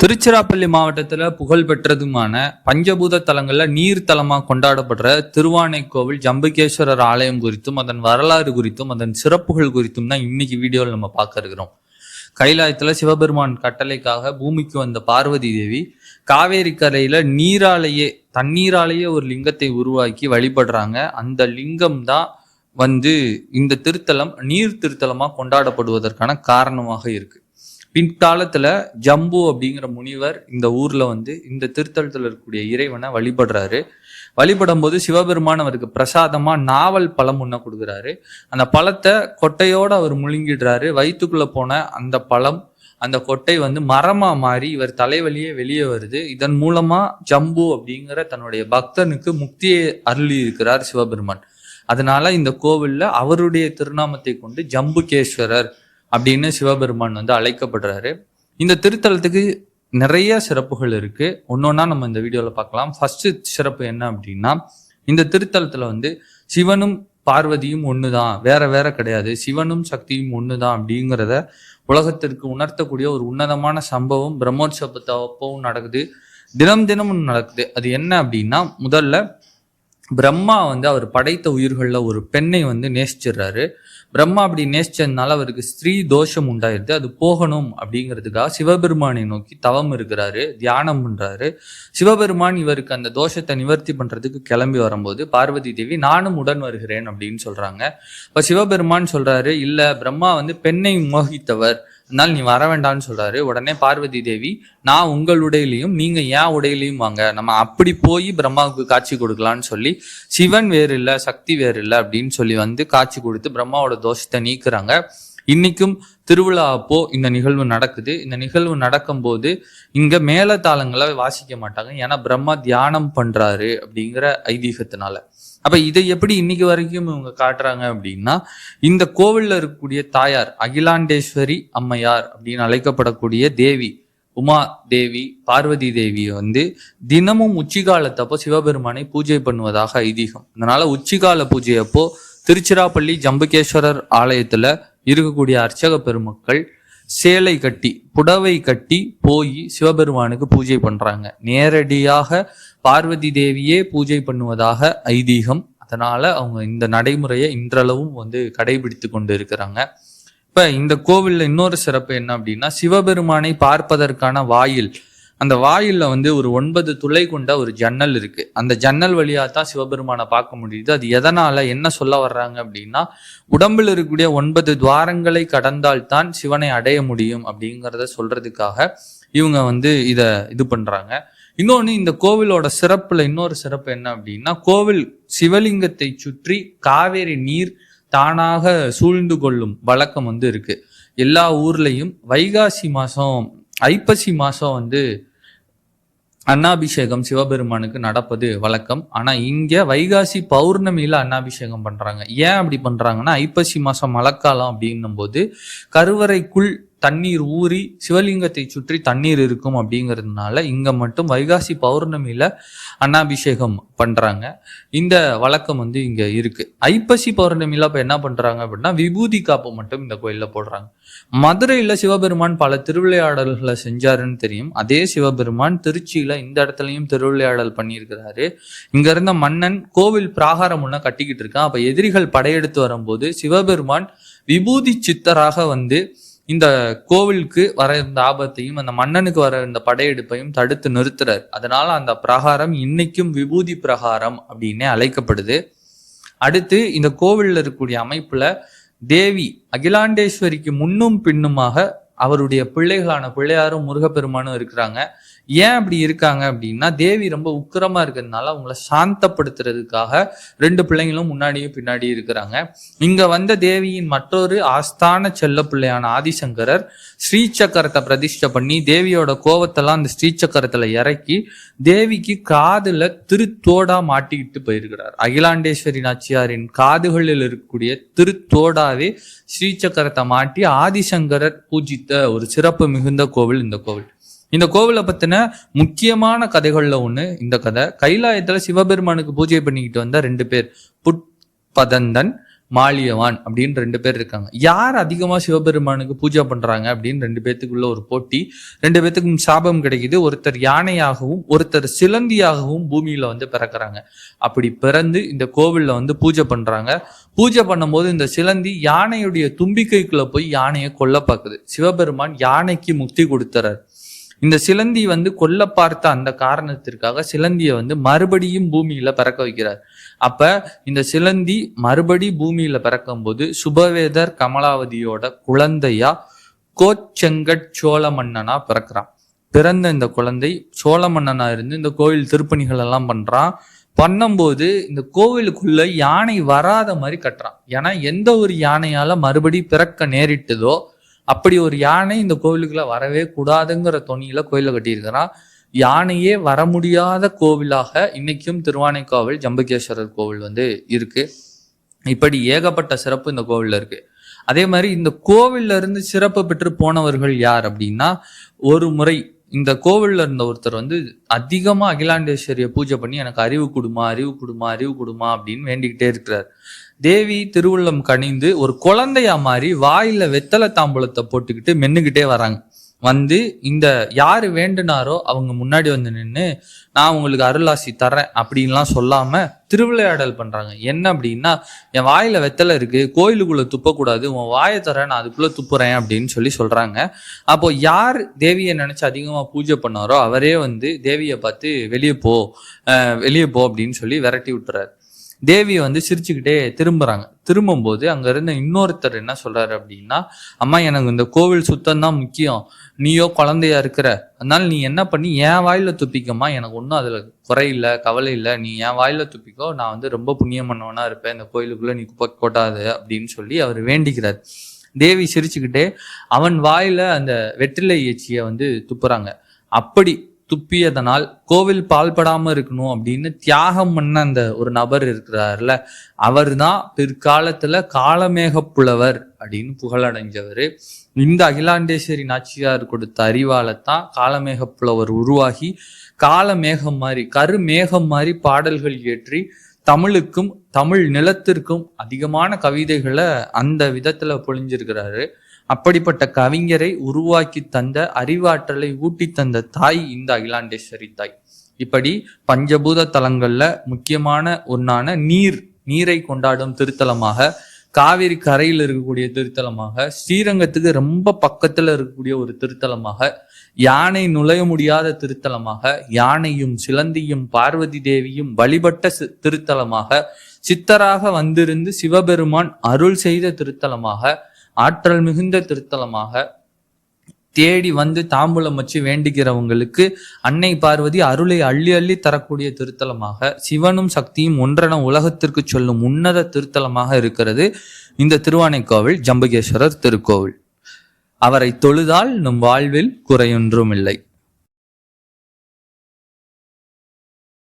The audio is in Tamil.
திருச்சிராப்பள்ளி மாவட்டத்தில் புகழ்பெற்றதுமான பஞ்சபூத தலங்களில் நீர் தலமாக கொண்டாடப்படுற திருவானைக்கோவில் ஜம்புகேஸ்வரர் ஆலயம் குறித்தும் அதன் வரலாறு குறித்தும் அதன் சிறப்புகள் குறித்தும் தான் இன்னைக்கு வீடியோவில் நம்ம பார்க்க இருக்கிறோம். கைலாயத்தில் சிவபெருமான் கட்டளைக்காக பூமிக்கு வந்த பார்வதி தேவி காவேரி கரையில் நீராலேயே தண்ணீராலேயே ஒரு லிங்கத்தை உருவாக்கி வழிபடுறாங்க. அந்த லிங்கம் தான் வந்து இந்த திருத்தலம் நீர் திருத்தலமாக கொண்டாடப்படுவதற்கான காரணமாக இருக்குது பின்காலத்துல ஜம்பு அப்படிங்கிற முனிவர் இந்த ஊர்ல வந்து இந்த திருத்தலத்தில் இருக்கக்கூடிய இறைவனை வழிபடுறாரு. வழிபடும் போது சிவபெருமான் அவருக்கு பிரசாதமா நாவல் பழம் ஒண்ண கொடுக்குறாரு. அந்த பழத்தை கொட்டையோட அவர் முழுங்கிடுறாரு. வயிற்றுக்குள்ள போன அந்த பழம் அந்த கொட்டை வந்து மரமா மாறி இவர் தலைவலியே வெளியே வருது. இதன் மூலமா ஜம்பு அப்படிங்கிற தன்னுடைய பக்தனுக்கு முக்தியை அருளி இருக்கிறார் சிவபெருமான். அதனால இந்த கோவில்ல அவருடைய திருநாமத்தை கொண்டு ஜம்புகேஸ்வரர் அப்படின்னு சிவபெருமான் வந்து அழைக்கப்படுறாரு. இந்த திருத்தலத்துக்கு நிறைய சிறப்புகள் இருக்கு. ஒன்னொன்னா நம்ம இந்த வீடியோல பார்க்கலாம். ஃபர்ஸ்ட் சிறப்பு என்ன அப்படின்னா இந்த திருத்தலத்துல வந்து சிவனும் பார்வதியும் ஒண்ணுதான். வேற வேற கிடையாது. சிவனும் சக்தியும் ஒண்ணுதான் அப்படிங்கிறத உலகத்திற்கு உணர்த்தக்கூடிய ஒரு உன்னதமான சம்பவம் பிரம்மோற்சவத்தை அப்பவும் நடக்குது. தினம் தினமும் நடக்குது. அது என்ன அப்படின்னா முதல்ல பிரம்மா வந்து அவர் படைத்த உயிர்களில் ஒரு பெண்ணை வந்து நேசிச்சிடுறாரு. பிரம்மா அப்படி நேசிச்சதுனால அவருக்கு ஸ்திரீ தோஷம் உண்டாயிருது. அது போகணும் அப்படிங்கிறதுக்காக சிவபெருமானை நோக்கி தவம் இருக்கிறாரு தியானம் பண்றாரு. சிவபெருமான் இவருக்கு அந்த தோஷத்தை நிவர்த்தி பண்றதுக்கு கிளம்பி வரும்போது பார்வதி தேவி நானும் உடன் வருகிறேன் அப்படின்னு சொல்றாங்க. இப்போ சிவபெருமான் சொல்றாரு இல்லை பிரம்மா வந்து பெண்ணை மோகித்தவர். அதனால நீ வர வேண்டாம்னு சொல்றாரு. உடனே பார்வதி தேவி நான் உங்கள் உடையிலையும் நீங்க ஏன் உடையிலையும் வாங்க. நம்ம அப்படி போய் பிரம்மாவுக்கு காட்சி கொடுக்கலாம்னு சொல்லி சிவன் வேறு இல்ல சக்தி வேறு இல்ல அப்படின்னு சொல்லி வந்து காட்சி கொடுத்து பிரம்மாவோட தோஷத்தை நீக்குறாங்க. இன்னைக்கும் திருவிழா அப்போ இந்த நிகழ்வு நடக்குது. இந்த நிகழ்வு நடக்கும்போது இங்க மேலதாளங்களை வாசிக்க மாட்டாங்க. ஏன்னா பிரம்மா தியானம் பண்றாரு அப்படிங்கிற ஐதீகத்தினால. அப்ப இதை எப்படி இன்னைக்கு வரைக்கும் இவங்க காட்டுறாங்க அப்படின்னா இந்த கோவில்ல இருக்கக்கூடிய தாயார் அகிலாண்டேஸ்வரி அம்மையார் அப்படின்னு அழைக்கப்படக்கூடிய தேவி உமா தேவி பார்வதி தேவி வந்து தினமும் உச்சிகாலத்தப்போ சிவபெருமானை பூஜை பண்ணுவதாக ஐதீகம். அதனால உச்சிகால பூஜை அப்போ திருச்சிராப்பள்ளி ஜம்புகேஸ்வரர் ஆலயத்துல இருக்கக்கூடிய அர்ச்சக பெருமக்கள் சேலை கட்டி புடவை கட்டி போய் சிவபெருமானுக்கு பூஜை பண்றாங்க. நேரடியாக பார்வதி தேவியே பூஜை பண்ணுவதாக ஐதீகம். அதனால அவங்க இந்த நடைமுறையை இன்றளவும் வந்து கடைபிடித்து கொண்டு இருக்கிறாங்க இப்ப இந்த கோவில்ல இன்னொரு சிறப்பு என்ன அப்படின்னா சிவபெருமானை பார்ப்பதற்கான வாயில் அந்த வாயிலில் வந்து ஒரு ஒன்பது துளை கொண்ட ஒரு ஜன்னல் இருக்கு. அந்த ஜன்னல் வழியா தான் சிவபெருமானை பார்க்க முடியுது. அது எதனால என்ன சொல்ல வர்றாங்க அப்படின்னா உடம்பில் இருக்கக்கூடிய ஒன்பது துவாரங்களை கடந்தால்தான் சிவனை அடைய முடியும் அப்படிங்கிறத சொல்றதுக்காக இவங்க வந்து இத இது பண்றாங்க. இன்னொன்று இந்த கோவிலோட சிறப்புல இன்னொரு சிறப்பு என்ன அப்படின்னா கோவில் சிவலிங்கத்தை சுற்றி காவேரி நீர் தானாக சூழ்ந்து கொள்ளும் வழக்கம் வந்து இருக்கு. எல்லா ஊர்லயும் வைகாசி மாசம் ஐப்பசி மாசம் வந்து அன்னாபிஷேகம் சிவபெருமானுக்கு நடப்பது வழக்கம். ஆனா இங்க வைகாசி பௌர்ணமியில அன்னாபிஷேகம் பண்றாங்க. ஏன் அப்படி பண்றாங்கன்னா ஐப்பசி மாசம் மழைக்காலம் அப்படின்னும் போது கருவறைக்குள் தண்ணீர் ஊறி சிவலிங்கத்தை சுற்றி தண்ணீர் இருக்கும் அப்படிங்கிறதுனால இங்கே மட்டும் வைகாசி பௌர்ணமியில் அன்னாபிஷேகம் பண்ணுறாங்க இந்த வழக்கம் வந்து இங்கே இருக்குது ஐப்பசி பௌர்ணமியில் இப்போ என்ன பண்ணுறாங்க அப்படின்னா விபூதி காப்பு மட்டும் இந்த கோயிலில் போடுறாங்க. மதுரையில் சிவபெருமான் பல திருவிளையாடல்களை செஞ்சாருன்னு தெரியும். அதே சிவபெருமான் திருச்சியில் இந்த இடத்துலையும் திருவிளையாடல் பண்ணியிருக்கிறாரு. இங்கே இருந்த மன்னன் கோவில் பிராகாரம் ஒண்ணு கட்டிக்கிட்டு இருக்கான். அப்போ எதிரிகள் படையெடுத்து வரும்போது சிவபெருமான் விபூதி சித்தராக வந்து இந்த கோவிலுக்கு வர இருந்த ஆபத்தையும் அந்த மன்னனுக்கு வர இருந்த படையெடுப்பையும் தடுத்து நிறுத்துறார். அதனால அந்த பிரகாரம் இன்னைக்கும் விபூதி பிரகாரம் அப்படின்னே அழைக்கப்படுது. அடுத்து இந்த கோவில்ல இருக்கக்கூடிய அமைப்புல தேவி அகிலாண்டேஸ்வரிக்கு முன்னும் பின்னுமாக அவருடைய பிள்ளைகளான பிள்ளையாரும் முருகப்பெருமானும் இருக்கிறாங்க. ஏன் அப்படி இருக்காங்க அப்படின்னா தேவி ரொம்ப உக்கிரமா இருக்கிறதுனால அவங்கள சாந்தப்படுத்துறதுக்காக ரெண்டு பிள்ளைங்களும் முன்னாடியும் பின்னாடியும் இருக்கிறாங்க. இங்க வந்த தேவியின் மற்றொரு ஆஸ்தான செல்ல பிள்ளையான ஆதிசங்கரர் ஸ்ரீசக்கரத்தை பிரதிஷ்டை பண்ணி தேவியோட கோவத்தெல்லாம் அந்த ஸ்ரீசக்கரத்துல இறக்கி தேவிக்கு காதுல திருத்தோடா மாட்டிக்கிட்டு போயிருக்கிறார். அகிலாண்டேஸ்வரி நாச்சியாரின் காதுகளில் இருக்கக்கூடிய திருத்தோடாவே ஸ்ரீசக்கரத்தை மாட்டி ஆதிசங்கரர் பூஜித்த ஒரு சிறப்பு மிகுந்த கோவில் இந்த கோவில். இந்த கோவிலை பத்தின முக்கியமான கதைகள்ல ஒண்ணு இந்த கதை. கைலாயத்துல சிவபெருமானுக்கு பூஜை பண்ணிக்கிட்டு வந்த ரெண்டு பேர். புட்பதந்தன் மாலியவான் அப்படின்னு ரெண்டு பேர் இருக்காங்க. யார் அதிகமாக சிவபெருமானுக்கு பூஜை பண்ணுறாங்க அப்படின்னு ரெண்டு பேத்துக்குள்ள ஒரு போட்டி. ரெண்டு பேத்துக்கும் சாபம் கிடைக்குது. ஒருத்தர் யானையாகவும் ஒருத்தர் சிலந்தியாகவும் பூமியில் வந்து பிறக்கறாங்க. அப்படி பிறந்து இந்த கோவிலில் வந்து பூஜை பண்ணுறாங்க பூஜை பண்ணும்போது இந்த சிலந்தி யானையுடைய தும்பிக்கைக்குள்ளே போய் யானையை கொல்ல பார்க்குது. சிவபெருமான் யானைக்கு முக்தி கொடுத்துறாரு. இந்த சிலந்தி வந்து கொல்ல பார்த்த அந்த காரணத்திற்காக சிலந்தியை வந்து மறுபடியும் பூமியில பிறக்க வைக்கிறார். அப்ப இந்த சிலந்தி மறுபடி பூமியில பிறக்கும் போது சுபவேதர் கமலாவதியோட குழந்தையா கோச்செங்கட் சோழ மன்னனா பிறக்கிறான். பிறந்த இந்த குழந்தை சோழ மன்னனா இருந்து இந்த கோவில் திருப்பணிகள் எல்லாம் பண்றான். பண்ணும்போது இந்த கோவிலுக்குள்ள யானை வராத மாதிரி கட்டுறான். ஏன்னா எந்த ஒரு யானையால மறுபடி பிறக்க நேரிட்டதோ அப்படி ஒரு யானை இந்த கோவிலுக்குள்ள வரவே கூடாதுங்கிற தொனியில கோயில கட்டியிருக்கிறான் யானையே வர முடியாத கோவிலாக இன்னைக்கும் திருவானைக்காவல் ஜம்பகேஸ்வரர் கோவில் வந்து இருக்கு. இப்படி ஏகப்பட்ட சிறப்பு இந்த கோவில்ல இருக்கு. அதே மாதிரி இந்த கோவில்ல இருந்து சிறப்பு பெற்று போனவர்கள் யார் அப்படின்னா ஒரு முறை இந்த கோவில்ல இருந்த ஒருத்தர் வந்து அதிகமா அகிலாண்டேஸ்வரியை பூஜை பண்ணி எனக்கு அறிவு கொடுமா அறிவு கொடுமா அறிவு கொடுமா அப்படின்னு வேண்டிக்கிட்டே இருக்கிறார். தேவி திருவுள்ளம் கனிந்து ஒரு குழந்தையா மாதிரி வாயில வெத்தலை தாம்பூலத்தை போட்டுக்கிட்டு மென்னுக்கிட்டே வராங்க. வந்து இந்த யாரு வேண்டுனாரோ அவங்க முன்னாடி வந்து நின்று நான் உங்களுக்கு அருளாசி தரேன் அப்படின்லாம் சொல்லாம திருவிளையாடல் பண்றாங்க. என்ன அப்படின்னா என் வாயில வெத்தலை இருக்கு கோயிலுக்குள்ள துப்பக்கூடாது உன் வாயை தரேன் நான் அதுக்குள்ள துப்புறேன் அப்படின்னு சொல்லி சொல்றாங்க. அப்போ யார் தேவியை நினைச்சு அதிகமா பூஜை பண்ணாரோ அவரே வந்து தேவியை பார்த்து வெளியே போ வெளியே போ அப்படின்னு சொல்லி விரட்டி விட்டுறாரு. தேவியை வந்து சிரிச்சுக்கிட்டே திரும்புறாங்க. திரும்பும்போது அங்க இருந்த இன்னொருத்தர் என்ன சொல்றாரு அப்படின்னா அம்மா எனக்கு இந்த கோவில் சுத்தம் தான் முக்கியம். நீயோ குழந்தையா இருக்கிற. அதனால நீ என்ன பண்ணி என் வாயில துப்பிக்கம்மா. எனக்கு ஒன்றும் அதுல குறை இல்லை கவலை இல்லை. நீ என் வாயில துப்பிக்கோ. நான் வந்து ரொம்ப புண்ணியம் பண்ணவனா இருப்பேன். இந்த கோயிலுக்குள்ள நீ குப்பை கொட்டாது அப்படின்னு சொல்லி அவர் வேண்டிக்கிறார். தேவி சிரிச்சுக்கிட்டே அவன் வாயில அந்த வெற்றிலை எச்சியை வந்து துப்புறாங்க. அப்படி துப்பியதனால் கோவில் பால்படாம இருக்கணும் அப்படின்னு தியாகம் பண்ண அந்த ஒரு நபர் இருக்கிறார்ல. அவர் தான் பிற்காலத்துல காலமேக புலவர் அப்படின்னு புகழடைஞ்சவர். இந்த அகிலாண்டேஸ்வரி நாச்சியார் கொடுத்த அறிவாலத்தான் காலமேக புலவர் உருவாகி காலமேகம் மாதிரி கருமேகம் மாதிரி பாடல்கள் இயற்றி தமிழுக்கும் தமிழ் நிலத்திற்கும் அதிகமான கவிதைகளை அந்த விதத்துல பொழிஞ்சிருக்கிறாரு. அப்படிப்பட்ட கவிஞரை உருவாக்கி தந்த அறிவாற்றலை ஊட்டி தந்த தாய் இந்த அகிலாண்டேஸ்வரி தாய். இப்படி பஞ்சபூத தலங்கள்ல முக்கியமான ஒன்னான நீர் நீரை கொண்டாடும் திருத்தலமாக காவிரி கரையில் இருக்கக்கூடிய திருத்தலமாக ஸ்ரீரங்கத்துக்கு ரொம்ப பக்கத்துல இருக்கக்கூடிய ஒரு திருத்தலமாக யானை நுழைய முடியாத திருத்தலமாக யானையும் சிலந்தியும் பார்வதி தேவியும் வழிபட்ட திருத்தலமாக சித்தராக வந்திருந்து சிவபெருமான் அருள் செய்த திருத்தலமாக ஆற்றல் மிகுந்த திருத்தலமாக தேடி வந்து தாம்பூலம் வச்சு வேண்டுகிறவங்களுக்கு அன்னை பார்வதி அருளை அள்ளி அள்ளி தரக்கூடிய திருத்தலமாக சிவனும் சக்தியும் ஒன்றென உலகத்திற்கு சொல்லும் உன்னத திருத்தலமாக இருக்கிறது இந்த திருவானைக்கோவில் ஜம்பகேஸ்வரர் திருக்கோவில். அவரை தொழுதால் நம் வாழ்வில் குறையொன்றும் இல்லை.